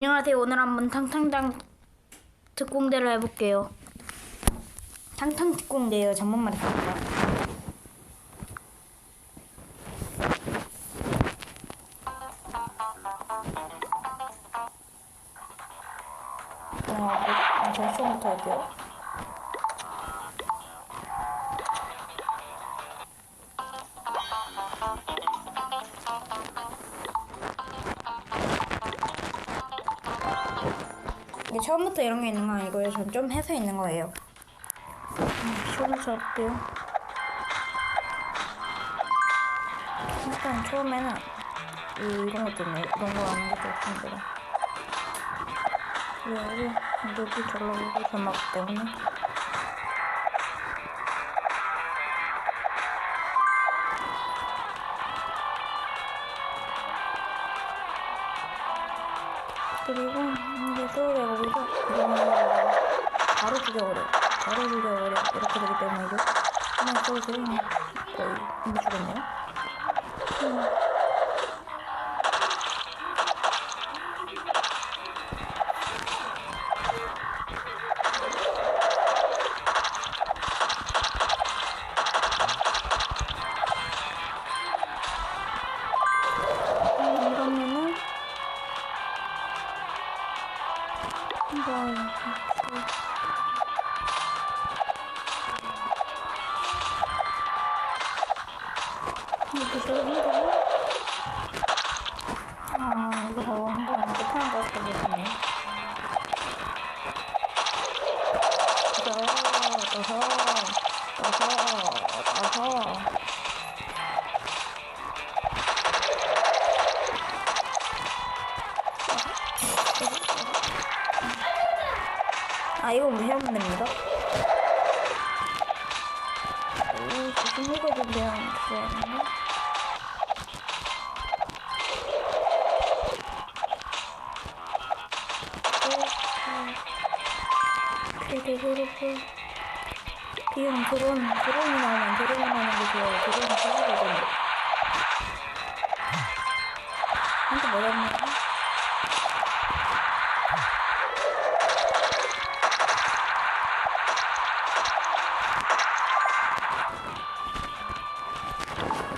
안녕하세요. 오늘 한번 탕탕당 특공대를 해볼게요. 탕탕 특공대예요. 잘못 말했습니다. 아, 뭐, 결승부터 할게요. 이게 처음부터 이런 게 있는 건 아니고요. 전 좀 해서 있는 거예요. 음, 쇼를 잡을게요. 일단 처음에는 이, 이런 것도 있네. 이런 거 하는 것도 힘들어. 여기 여기 잘라보고 전막 때문에. 그리고 소리가 오고 이런 거 바로 죽여버려. 바로 죽여버려. 이렇게 되기 때문에 이거 그냥 소리들은 거의 못 죽었네요. 음. 음, 아 이거 뭐 한번 못하는 것 같아 보이네. 어서 어서 어서 어서 아 이거 무시하면 됩니다. 오, 좀 그냥 좋아하 네. 피드그룹을 비용 드론 드론이 나오면 드론이 나오는 게 좋아요. 드론이 사기거든요. 한테 뭐였나?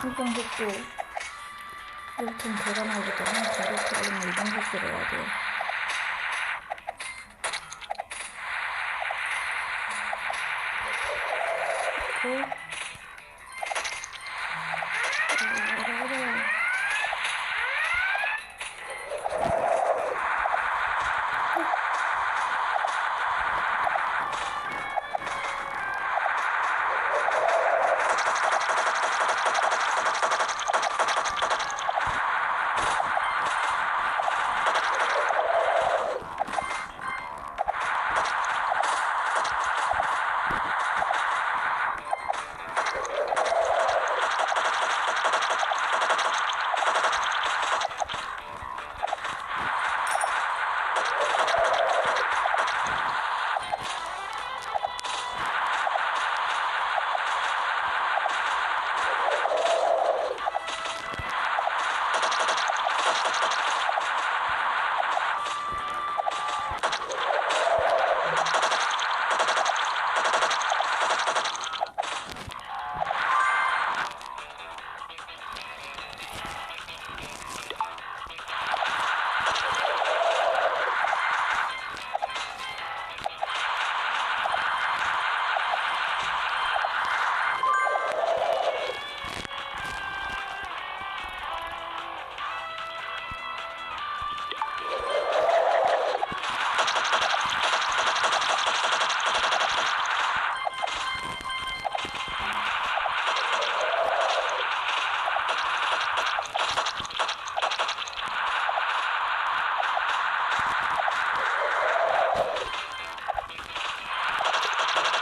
이정식도 이렇게 대단하기 때문에 저렇게 하려면 이정식으로 해야 돼요.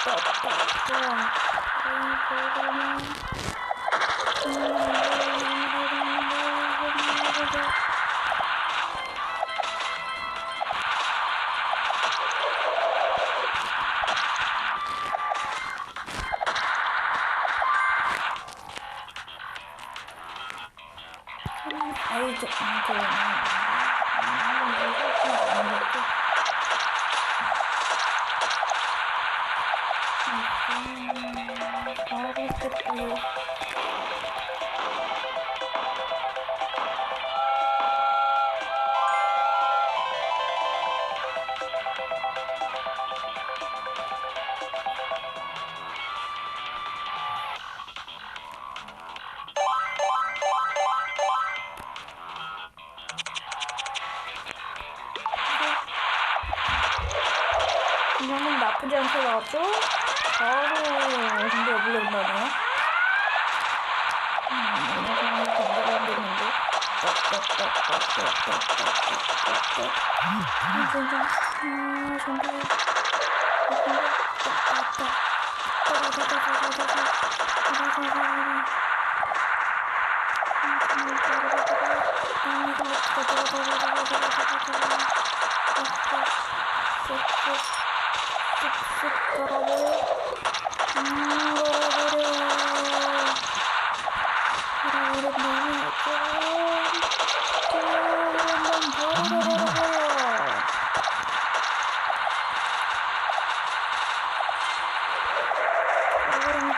아이 저, 저, 저, 그지 않게 나왔죠? 바로 근데 물론 나네요. 정글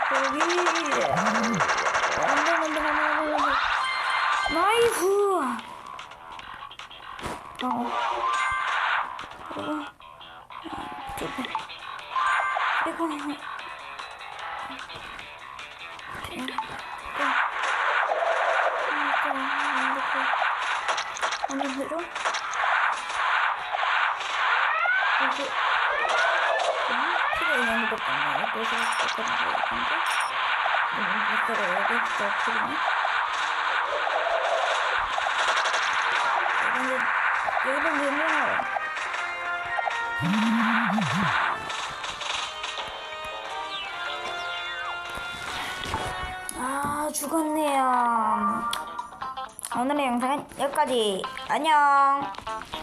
거기 안돼 안돼 안돼 안돼 나이스 어 어. 조금 조금 안돼 안돼 안돼 안돼 피가 있는 것도 없나요? 그래서 어떤 거 같은데? 이거를 여기서? 근데 여기는 유명해요. 아 죽었네요. 오늘의 영상은 여기까지. 안녕.